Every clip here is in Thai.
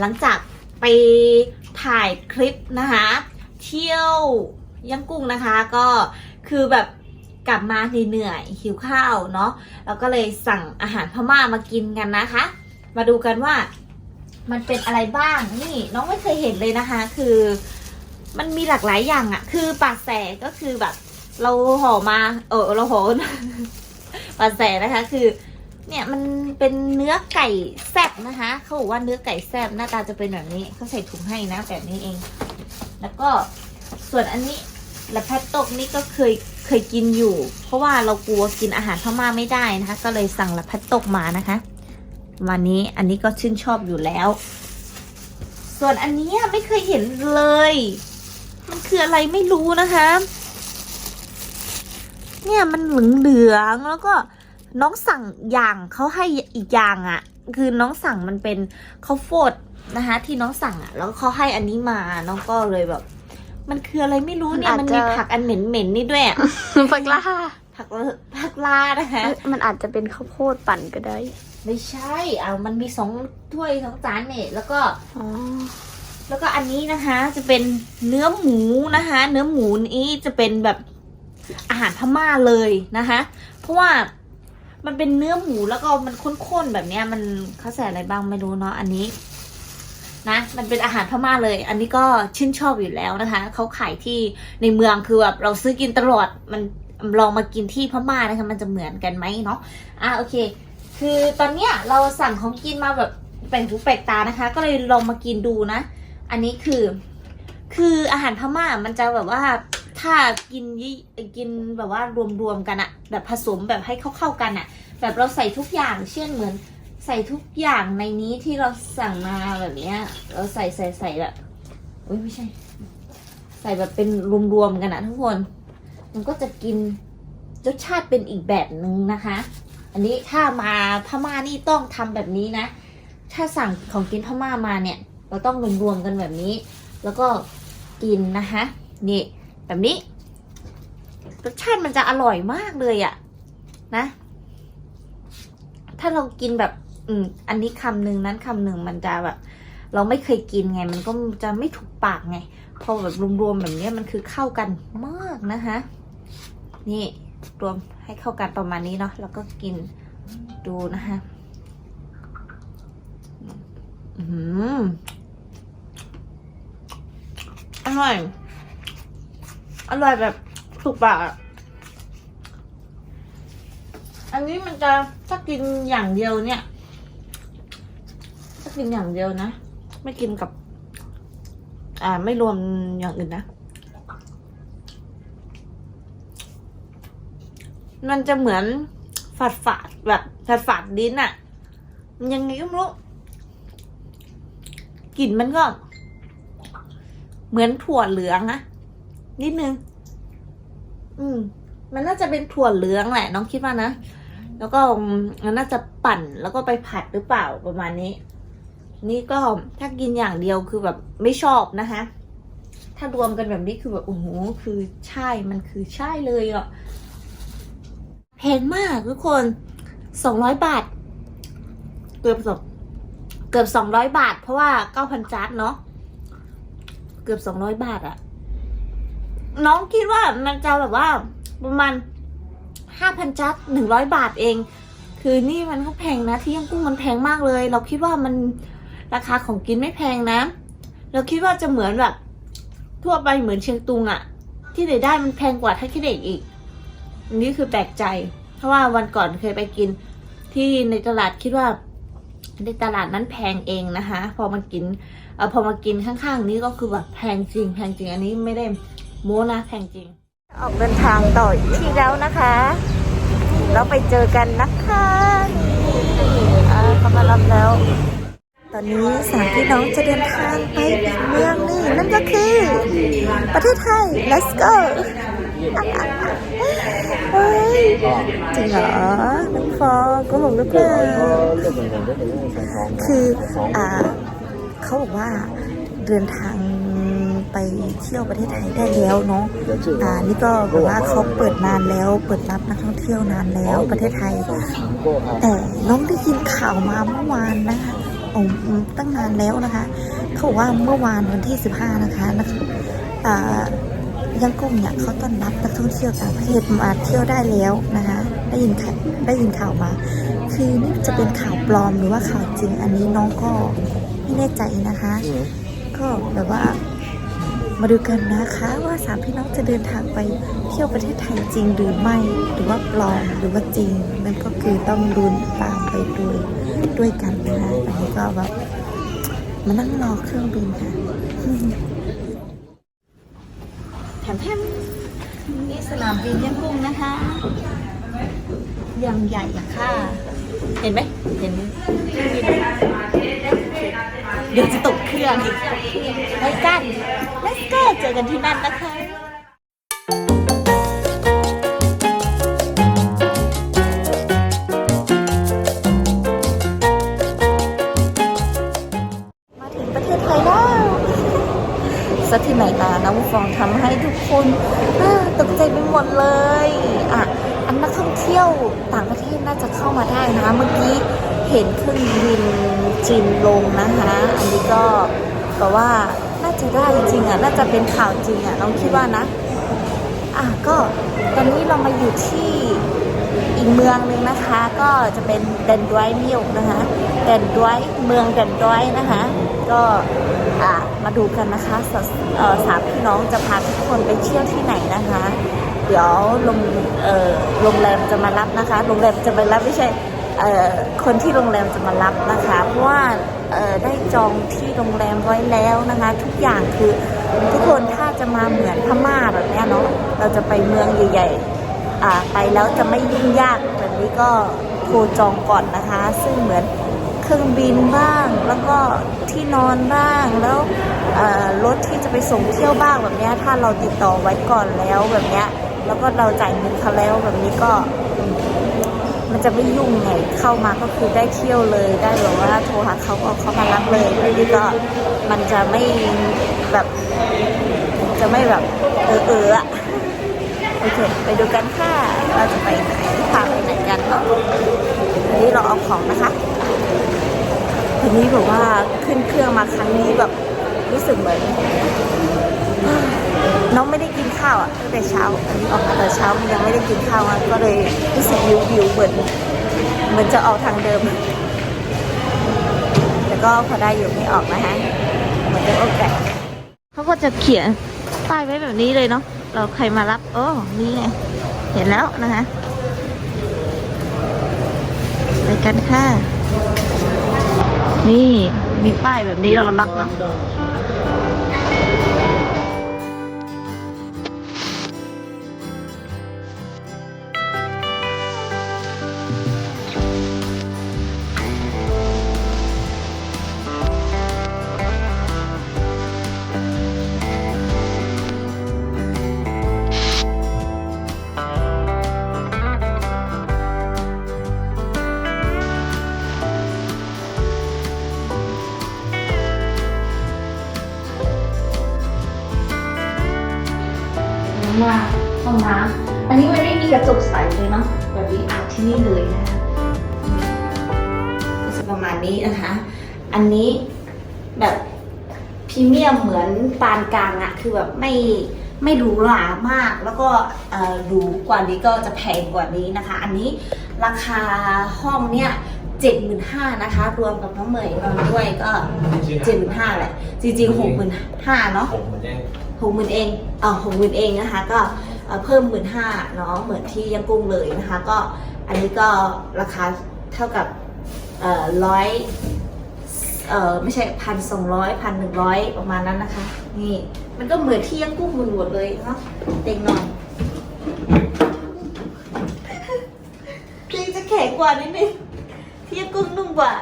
หลังจากไปถ่ายคลิปนะคะ เที่ยวยังกุ้งนะคะ ก็คือแบบกลับมาเหนื่อยหิวข้าวเนาะแล้วก็เลยสั่งอาหารพม่ามากินกันนะคะ มาดูกันว่ามันเป็นอะไรบ้างนี่น้องไม่เคยเห็นเลยนะคะ คือมันมีหลากหลายอย่างอะคือปลาแสก็คือแบบ เราห่อมา เออเราห่อปลาแสนะคะ คือ เนี่ยมันเป็นเนื้อไก่แซ่บนะคะ เขาบอกว่าเนื้อไก่แซ่บหน้าตาจะเป็นแบบนี้เขาใส่ถุงให้นะแบบนี้เอง แล้วก็ส่วนอันนี้ละแพทตกนี่ก็เคยเคยกินอยู่ เพราะว่าเรากลัวกินอาหารพม่าไม่ได้นะคะ ก็เลยสั่งละแพทตกมานะคะ วันนี้อันนี้ก็ชื่นชอบอยู่แล้ว ส่วนอันนี้ไม่เคยเห็นเลย มันคืออะไรไม่รู้นะคะ เนี่ยมันเหลืองๆแล้วก็ น้องสั่งอย่างเขาให้อีกอย่างอะ่ะ คือน้องสั่งมันเป็นข้าวโพดนะคะ ที่น้องสั่งอะ่ะ แล้วเขาให้อันนี้มาน้องก็เลยแบบ มันคืออะไรไม่รู้เนี่ยอาจมันจะมีผักอันเหม็นๆนี่ด้วยอะปากล่าผักผักลานะคะมันอาจจะเป็นข้าวโพดปั่นก็ได้ ไม่ใช่อ่ามันมีสองถ้วยสองจานเนี่ยแล้วก็อ๋อแล้วก็อันนี้นะคะ จะเป็นเนื้อหมูนะคะ เนื้อหมูนี้จะเป็นแบบอาหารพม่าเลยนะคะ เพราะว่า มันเป็นเนื้อหมูแล้วก็มันข้นๆแบบเนี้ย มันเขาใส่อะไรบ้างไม่รู้เนาะอันนี้ นะ มันเป็นอาหารพม่าเลย อันนี้ก็ชื่นชอบอยู่แล้วนะคะเขาขายที่ในเมืองคือแบบเราซื้อกินตลอดมันลองมากินที่พม่านะคะมันจะเหมือนกันไหมเนาะอะโอเค คือตอนเนี้ยเราสั่งของกินมาแบบแปลกหูแปลกตานะคะ ก็เลยลองมากินดูนะ อันนี้คือ คืออาหารพม่ามันจะแบบว่า ถ้ากินยี่กินแบบว่ารวมๆกันอะแบบผสมแบบให้เข้าๆกันอะแบบเราใส่ทุกอย่าง เช่นเหมือนใส่ทุกอย่างในนี้ที่เราสั่งมาแบบเนี้ย เราใส่ใส่ใส่แบบอุ้ยไม่ใช่ ใส่แบบเป็นรวมๆกันอะทุกคน มันก็จะกินรสชาติเป็นอีกแบบหนึ่งนะคะ อันนี้ถ้ามาพม่านี่ต้องทำแบบนี้นะ ถ้าสั่งของกินพม่ามาเนี่ย เราต้องรวมๆกันแบบนี้ แล้วก็กินนะคะนี่ แบบนี้รสชาติมันจะอร่อยมากเลยอะนะ ถ้าเรากินแบบ อืม อันนี้คำหนึ่งนั้นคำหนึ่งมันจะแบบ เราไม่เคยกินไง มันก็จะไม่ถูกปากไง พอแบบรวมๆแบบนี้มันคือเข้ากันมากนะคะนี่รวมให้เข้ากันประมาณนี้เนาะแล้วก็กินดูนะคะอืมอร่อย อร่อยแบบถูกปากอะอันนี้มันจะถ้ากินอย่างเดียวเนี่ย ถ้ากินอย่างเดียวนะ ไม่กินกับ อ่าไม่รวมอย่างอื่นนะ มันจะเหมือนฝาดฝาดแบบฝาดฝาดๆลิ้นอะมันยังไงก็ไม่รู้กลิ่นมันก็ เหมือนถั่วเหลืองอะ นิดนึง อืม มันน่าจะเป็นถั่วเหลืองแหละ น้องคิดว่านะ แล้วก็มันน่าจะปั่นแล้วก็ไปผัดหรือเปล่าประมาณนี้ นี่ก็ถ้ากินอย่างเดียวคือแบบไม่ชอบนะคะ ถ้ารวมกันแบบนี้คือแบบโอ้โหคือใช่มันคือใช่เลยอะแพงมากทุกคนสองร้อยบาท เกือบสองเกือบสองร้อยบาท เพราะว่าเก้าพันจาร์ดเนาะเกือบสองร้อยบาทอะ น้องคิดว่ามันจะแบบว่าประมาณห้าพันจัดหนึ่งร้อยบาทเอง คือนี่มันก็แพงนะ ที่ย่างกุ้งมันแพงมากเลย เราคิดว่ามันราคาของกินไม่แพงนะ เราคิดว่าจะเหมือนแบบ ทั่วไปเหมือนเชียงตุงอะที่ไหนได้มันแพงกว่าท่าขี้เหล็กอีกอันนี้คือแปลกใจ เพราะว่าวันก่อนเคยไปกิน ที่ในตลาดคิดว่า ในตลาดนั้นแพงเองนะคะ พอมากินเออพอมากินข้างๆ นี้ก็คือแบบแพงจริง แพงจริงอันนี้ไม่ได้ โมนะแพงจริง ออกเดินทางต่ออีกทีแล้วนะคะ เราไปเจอกันนะคะอ่เขามารับแล้ว ตอนนี้สามพี่น้องจะเดินทางไปเมืองนึงนั่นก็คือ ประเทศไทย let's go เฮ้ยจริงเหรอน้องฟอก็หลงหรือเปล่าคือ อ่า เขาบอกว่าเดินทาง ไปเที่ยวประเทศไทยได้แล้วเนาะอ่านี่ก็แบบว่าเขาเปิดนานแล้ว เปิดรับนักท่องเที่ยวนานแล้วประเทศไทย แต่น้องได้ยินข่าวมาเมื่อวานนะคะโอ้ตั้งนานแล้วนะคะเขาบอกว่าเมื่อวานวันที่ 15 นะคะนะคะอ่ายังกุ้งเนี่ยเขาต้อนรับนักท่องเที่ยวต่างประเทศมาเที่ยวได้แล้วนะคะ ได้ยินข่าวได้ยินข่าวมา คือนี่จะเป็นข่าวปลอมหรือว่าข่าวจริง อันนี้น้องก็ไม่แน่ใจนะคะ ก็แบบว่า มาดูกันนะคะว่าสามพี่น้องจะเดินทางไปเที่ยวประเทศไทยจริงหรือไม่ หรือว่าปลอมหรือว่าจริง นั่นก็คือต้องรุนตามไปด้วยด้วยกันนะคะอันนี้ก็แบบมานั่งรอเครื่องบินค่ะแถมแถมนี่สนามบินย่างกุ้งนะคะยังใหญ่อะค่ะ เห็นไหมเห็น เดี๋ยวจะตกเครื่องไปกัน let's go เจอกันที่นั่นนะคะมาถึงประเทศไทยแล้วสักที่ไหนตานะผู้ฟองทำให้ทุกคนตกใจไปหมดเลย อะ อันนักท่องเที่ยวต่างประเทศน่าจะเข้ามาได้นะ เมื่อกี้ เห็นเครื่องบินจีนลงนะคะ อันนี้ก็แปลว่าน่าจะได้จริงอะ น่าจะเป็นข่าวจริงอะน้องคิดว่านะ อะก็ตอนนี้เรามาอยู่ที่อีกเมืองหนึ่งนะคะ ก็จะเป็นเดนดรอยมิลนะคะเดนดรอยเมืองเดนดรอยนะคะ ก็อะมาดูกันนะคะสสามพี่น้องจะพาทุกคนไปเที่ยวที่ไหนนะคะ เดี๋ยวโรงเอ่อโรงแรมจะมารับนะคะโรงแรมจะมารับไม่ใช่ คนที่โรงแรมจะมารับนะคะ เพราะว่าได้จองที่โรงแรมไว้แล้วนะคะ ทุกอย่างคือทุกคนถ้าจะมาเหมือนพม่าแบบนี้เนาะเราจะไปเมืองใหญ่ๆอ่ไปแล้วจะไม่ยุ่งยากแบบนี้ก็โทรจองก่อนนะคะ ซึ่งเหมือนเครื่องบินบ้าง แล้วก็ที่นอนบ้างแล้วรถที่จะไปส่งเที่ยวบ้างแบบนี้ถ้าเราติดต่อไว้ก่อนแล้วแบบนี้แล้วก็เราจ่ายเงินเขาแล้วแบบนี้ก็ มันจะไม่ยุ่งไงเข้ามาก็คือได้เที่ยวเลยได้แบบว่าโทรหาเขาก็เขามารับเลยนี้ก็มันจะไม่แบบจะไม่แบบเออเอออะโอเคไปดูกันค่ะเราจะไปไหนพาไปไหนกันเนาะอันนี้เราเอาของนะคะทีนี้แบบว่าขึ้นเครื่องมาครั้งนี้แบบรู้สึกเหมือน น้องไม่ได้กินข้าวอะตั้งแต่เช้าอันนี้ออกมาแต่เช้ายังไม่ได้กินข้าวอะก็เลยรู้สึกวิววิวเหมือนเหมือนจะออกทางเดิมแต่ก็พอได้อยู่ไม่ออกนะฮะเหมือนจะโอเคเขาก็จะเขียนป้ายไว้แบบนี้เลยเนาะเราใครมารับโอ้นี่ไงเห็นแล้วนะคะไปกันค่ะ นี่มีป้ายแบบนี้เรารับเนาะ มันไม่มีกระจกใสเลยเนาะแบบนี้อาบที่นี่เลยนะคะก็จะประมาณนี้นะคะ อันนี้แบบพรีเมียมเหมือนปานกลางอะคือแบบไม่ไม่หรูหรามากแล้วก็เอ่อหรูกว่านี้ก็จะแพงกว่านี้นะคะ อันนี้ราคาห้องเนี่ยเจ็ดหมื่นห้านะคะ รวมกับน้องเหมยนอนด้วยก็เจ็ดหมื่นห้าแหละ จริงๆหกหมื่นห้าเนาะผมเหมือนแจ้งหกหมื่นเองเออหกหมื่นเองนะคะ ก็ เพิ่มหมื่นห้าเนาะเหมือนที่ยังกุ้งเลยนะคะ ก็อันนี้ก็ราคาเท่ากับร้อยเออไม่ใช่พันสองร้อยพันหนึ่งร้อยประมาณนั้นนะคะ นี่มันก็เหมือนที่ยังกุ้งหมดหมดเลยเนาะเต็งหน่อยจริงจะแข็งกว่านิดนึงที่ยังกุ้งนุ่มกว่า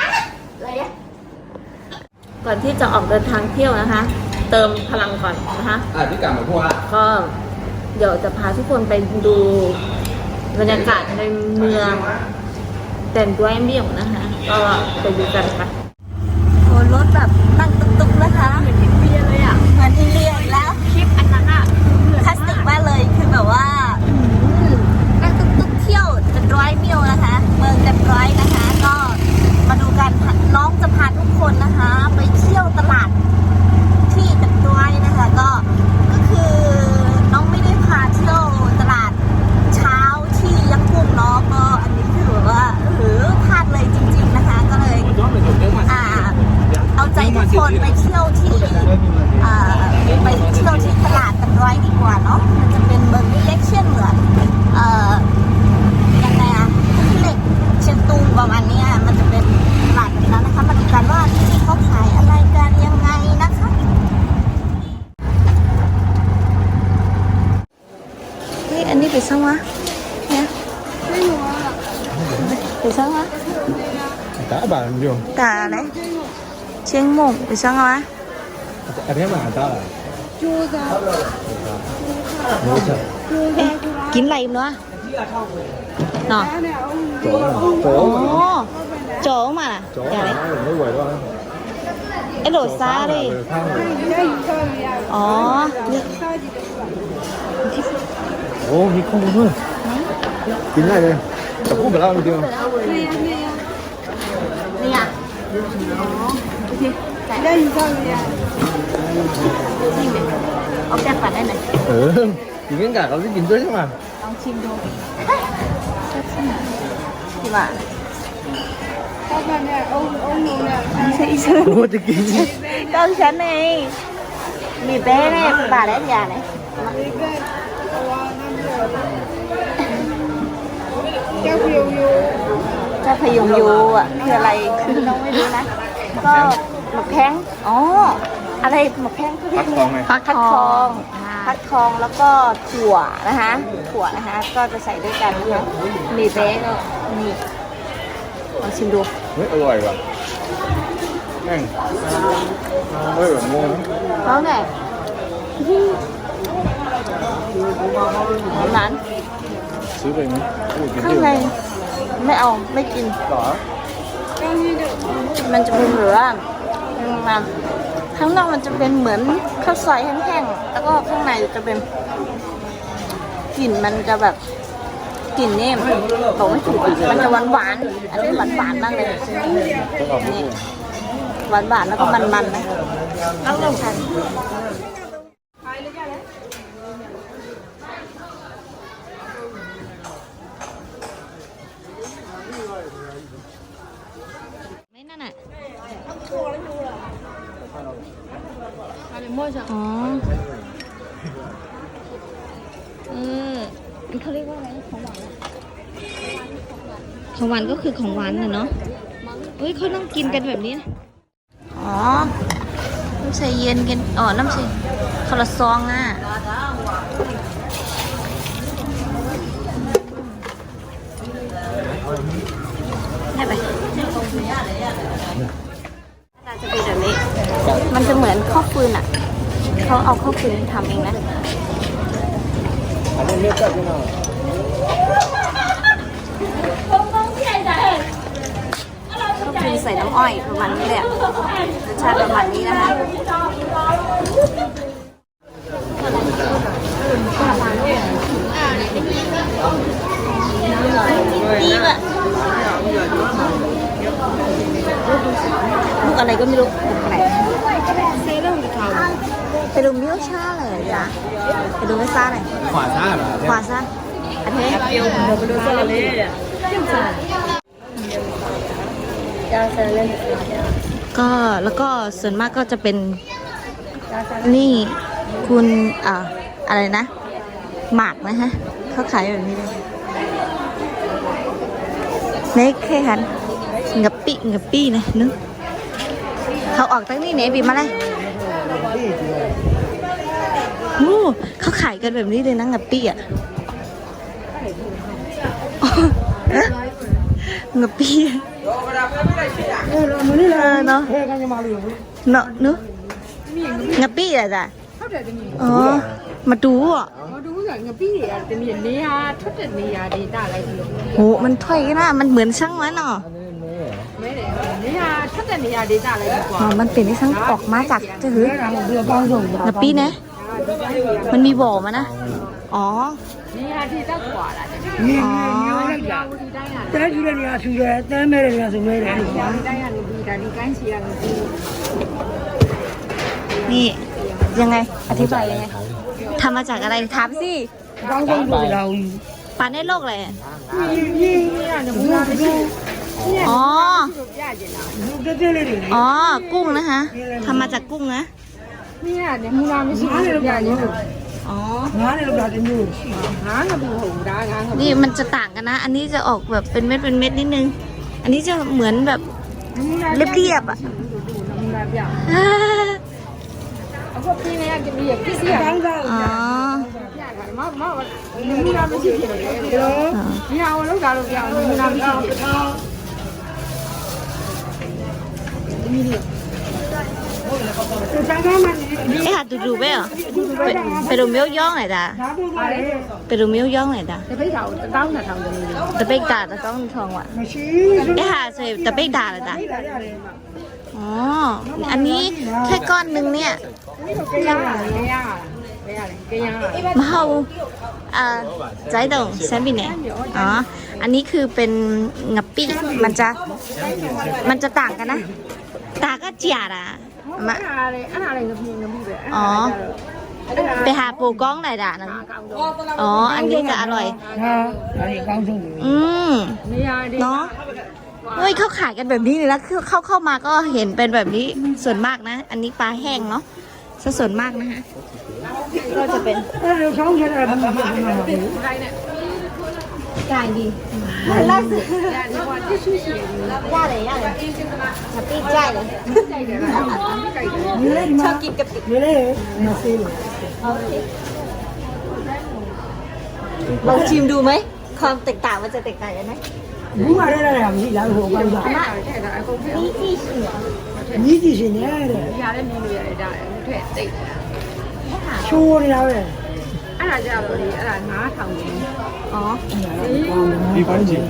อะไรอะก่อนที่จะออกเดินทางเที่ยวนะคะ เติมพลังก่อนนะคะอะพี่กลับมาพูดว่าก็เดี๋ยวจะพาทุกคนไปดูบรรยากาศในเมืองแต่นด้วยเมี่ยงนะคะ ก็ไปดูกันค่ะโอ้รถแบบ 성화 야 배성화 đã bạn nhiều tả đấy. Trên mộng 배성화 em thế mà đã là chua ra Chua ra kiếm này nữa. Nào. Chỗ chỗ mà. Chỗ dạ mà em đổi xa đi. ồ. Dạ. Ồ, thì không có thôi Tính này đây Tập cúp phải lao được chưa? Đây à? Đây sao vậy à? Ông đang phản đây này Ừ, thì miếng cả có gì chín tươi chứ mà Ông chim đô Thì bạn Ủa thì kín Con chắn này Mì bé này, bà đấy già này เจ้าพยุงยูเจ้าพยุงยูอะคืออะไรคือน้องไม่รู้นะ ก็หมกแข้งอ๋อ อะไรหมกแข้งคือพัดทองไงพัดทองพัดทองแล้วก็ถั่วนะคะ ถั่วนะคะ ก็จะใส่ด้วยกันนะคะมีเบ๊กนี่ลองชิมดูเฮ้ยอร่อยว่ะแม่งเฮ้ยแบบงงเขาไง นั้นซื้อไปไหมพูดกินข้างเยในอะไม่เอาไม่กินหรอมันจะเป็นเหลือมันข้างนอกมันจะเป็นเหมือนข้าวซอยแห้งๆ แล้วก็ข้างในจะเป็นกลิ่นมันจะแบบกลิ่นนี่บอกไม่ถูกอะมันจะหวานหวานๆอันนี้หวานหวานๆมากเลยต้องออกมานี่หวานหวานๆแล้วก็มันๆนะแล้วลองทานไม่นั่นอะ อ๋อเออมันเขาเรียกว่าอะไรของหวานอะของหวานก็คือของหวานน่ะเนาะเฮ้ยเขาต้องกินกันแบบนี้นะอ๋อ น้ำใสเย็นกันอ๋อ น้ำใสคาราซองอะได้ไปน่าจะเป็นแบบนี้ มันจะเหมือนข้าวฟืนอะ เขาเอาข้าวฟืนทำเองนะอันนี้เลือกได้ใช่ไหมข้นใส่น้ำอ้อยประมาณนี้แหละรสชาติประมาณนี้นะคะดีอะลูกอะไรก็ไม่รู้แปลก ไปดูมิวชาเลยจ้ะไปดูมิวชาเลยขวาซ่าเหรอขวาซะอันนี้ก็แล้วก็ส่วนมากก็จะเป็นนี่คุณอ่าอะไรนะ หมากนะฮะเขาขายแบบนี้เลยในเคหันงับปีงับปีนะนึกเขาออกตั้งนี่เนี่ยบีมาเลย โอ้เขาขายกันแบบนี้เลยนะงับปี้อะงับปี้เออเนี่ะเนาะเนาะเนาะงับปี้อะไรจ้ะอ๋อมาดูอะมาดูอย่างพี่อะจะมีเนี่ยทุกเนี่ยดีได้อะไรโหมันถ้อยนะมันเหมือนช่างมันเนาะ อ๋อมันเป็นที่ช่างออกมาจากจะหืองับปีนะมันมีบ่อมานะอ๋อ နေရာဒေတာကွာလာတယ် อ๋อ ရာဝတီတိုင်းက တဲကြီးတဲ့နေရာထူတယ်တဲမဲတဲ့နေရာဆိုမဲတယ် ရာဝတီတိုင်းကနေပြီးဒါဒီကိုင်းစီကနေပြီး นี่ยังไง อธิบายยังไงทำมาจากอะไรถามสิ ကောင်းဆုံးကိုလာဦး ปลาในโลกอะไรอะ ဒီကနေမူလာမရှိ อ๋อ อ๋อ กุ้งนะคะทำมาจากกุ้งนะ เนี่ยเดี๋ยวมูนาไม่ใช่ลูกใหญ่เนี่ยออนี่มันจะต่างกันนะ อันนี้จะออกแบบเป็นเม็ดเป็นเม็ดนิดนึง อันนี้จะเหมือนแบบเรียบๆอะอ๋อ อ๋อ Ê hạt tụt rù bé à? Phải đồ miếu gió này ta Phải đồ miếu gió này ta Tập bếch đà ta con thường ạ Ê hạt rồi tập bếch đà là ta อ๋อ อันนี้แค่ก้อนหนึ่งเนี่ยมาเอาอ่าใจดงแซมบิเน่อ๋อ อันนี้คือเป็นงับปี้ มันจะ มันจะต่างกันนะ ตาก็เจียละมา อะไรอันอะไรเงี้ยเงี้ยเอ๋อ ไปหาปู่ก้องหน่อยด่ะนะอ๋อ อันนี้จะอร่อย？อืมเนาะเฮ้ยเขาขายกันแบบนี้เลยนะคือเข้าเข้ามาก็เห็นเป็นแบบนี้ส่วนมากนะ อันนี้ปลาแห้งเนาะส่วนมากนะฮะก็จะเป็น那就刚才那他们就是那个。 กายดีร่า干的，那是压的压的，他ที่。ชื่อเสียงยาเลยยาเลยจะปีใจเลยเลยชอบกินกะปิไม่ได้มาซื้อลองชิมดูไหม ความแตกต่างมันจะแตกต่างกันไหมรู้ว่าได้แล้วมีแล้วหัวกันบ้างนี่ที่เสียงนี่ที่เสียงเนี่ยเลยยาได้มีเลยได้แผลติดชูนี่แล้วเลย အဲ့ဒါကြတော့ဒီအဲ့ဒါငါးထောင်နေ อ๋อ ဒီပန်းကြီး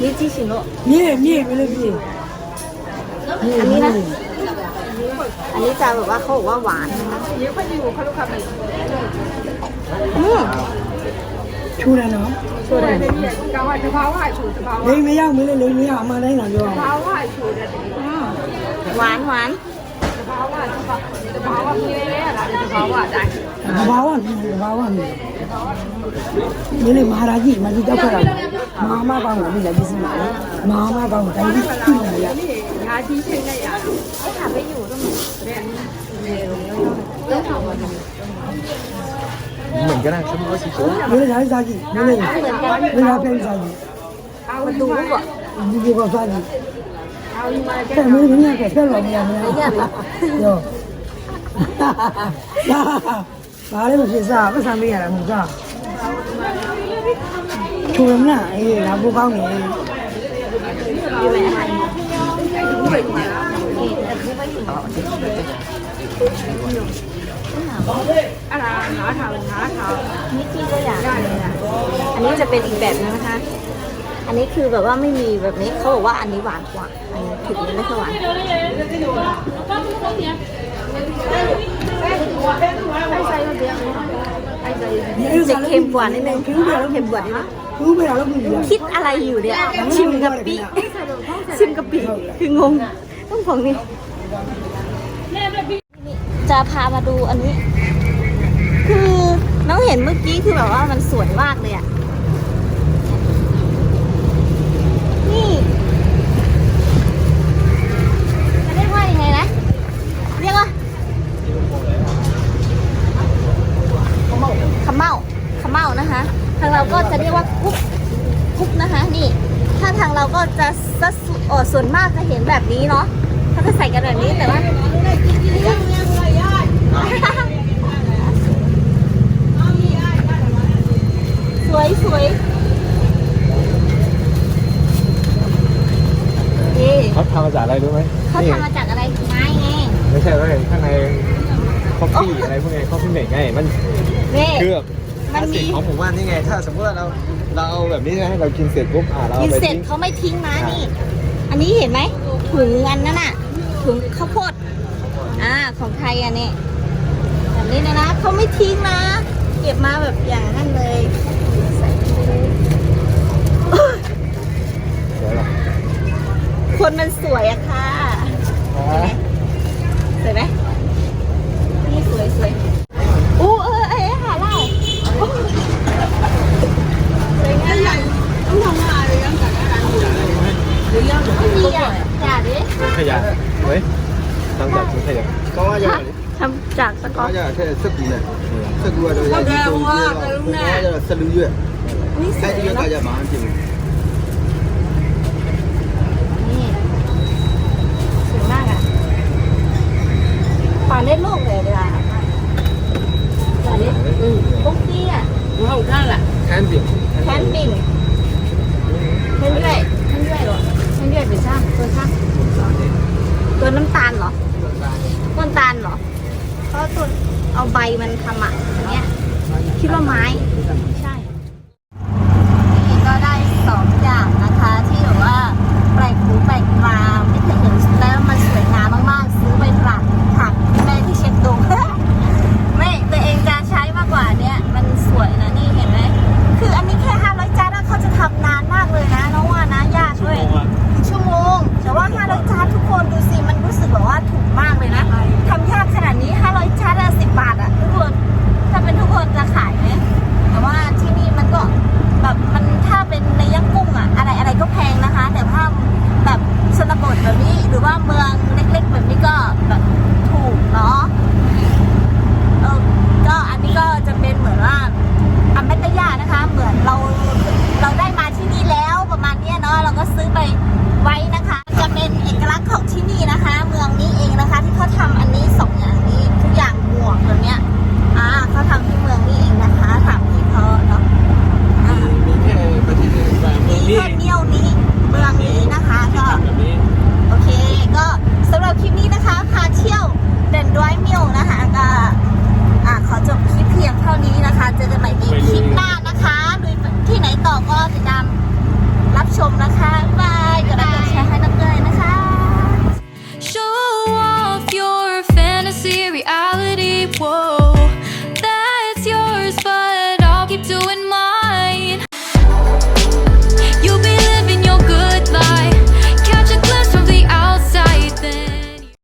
นี่ที่ชิมလို့ မြေမြေမလို့ပြေ อันนี้นะ อันนี้จะแบบว่าเขาบอกว่าหวานนะคะ ရေခွက်ကြီးကိုခလုတ်ခတ်မယ် อืม ချိုးတယ်နော် ဆိုတယ် ကောင်ကတဘာဝချိုတဘာဝ လိမ်မရောက်မလို့လိမ်မရောက်အမှန်တိုင်းလာပြော တဘာဝချိုတဲ့တ อืมหวานหวาน ဘာဝတဘာဝမြင်လဲရလားတဘာဝအတိုင်း ဘာဘာဝမြင်ဘာ ဘာဝမြင်မင်းလေမဟာရာကြီးမကြီးတော့ခရမာမကောင်းကိုလည်းကြည့်စမ်းပါလေမာမကောင်းကိုတိုင်းပြီးကြည့်နေရ ဒီငါကြီးချိန်လိုက်ရတာ ไม่ถามไปอยู่ต้อง တဲ့လုံးထောင်ပါဘူး เหมือนกันนะฉันว่าสีส้ม မင်းလည်းစားကြည့်မင်းလည်းမင်းလည်းပြန်စားကြည့် အာ มา ဝ ดู ดู ก่อน ဒီဒီကောစားကြည့် အာဝီမာကျ အဲ့မင်းလည်းကဆက်လို့မရဘူးရော ဘာလဲမဖြစ်စားပတ်စံပေးရတာမဟုတ်စားချိုးရမလားအေးငါဘူကောင်းနေ นี่แต่ไม่ไปอยู่ အဲ့ဒါငါးထောင်ငါးထောင် นี่ที่ก็อยาก ရတယ်လား อันนี้จะเป็นอีกแบบนึงนะคะ อันนี้คือแบบว่าไม่มีแบบนี้เขาบอกว่าอันนี้หวานกว่า อันนี้ถึงนี้ไม่ค่อยหวาน အဲ့ဆိုင်ရတဲ့အဲ့ဆိုင် จะเค็มกว่านิดนึงเค็มกว่านิดนึงคิดอะไรอยู่เนี่ย ชิมกะปิ ชิมกะปิคืองง ต้องของนี่จะพามาดูอันนี้ คือน้องเห็นเมื่อกี้คือแบบว่ามันสวยมากเลยอะ นี่ แบบนี้เนาะเขาจะใส่กันแบบนี้แต่ว่าสวยสวยนี่เขาทำมาจากอะไรรู้ไหมเขานี่ทำมาจากอะไรไม้ไงไม่ใช่ว่าข้างในคอฟฟี่อะไรพวกนี้คอฟฟี่เมกไงมันนี่คือแบบคมันลาสมีสิกของหมู่บ้านนี่ไง ถ้าสมมติว่าเราเราเอาแบบนี้นะให้เรากินเสร็จปุ๊บอ่าเรากิเอานไปเสร็จทิ้งเขาไม่ทิ้งนะนี่ อันนี้เห็นไหมถุงอันนั้นน่ะถุงข้าวโพดอ่าของไทยอันนี้แบบนี้เลยนะเขาไม่ทิ้งนะ เก็บมาแบบอย่างนั้นเลยใส่ไปเลยสวยป่ะคนมันสวยอะค่ะสวยไหมนี่สวยสวยอู้เออเอ้ยหาเหล่าโอ้สวยงามต้องทำอะไรยังกัน ขยะมีอะอย่าดิถุขยะเว้ยทำจากถุงขยะ 가와야 돼. ทำจากสกอต 가와야 돼. 썩구 네. 썩구가 저야ย가와야 썰루 예. นี่สวย 사이즈 เนอะ 가야 만 지. นี่สวยมากอะป่าเล่นลูก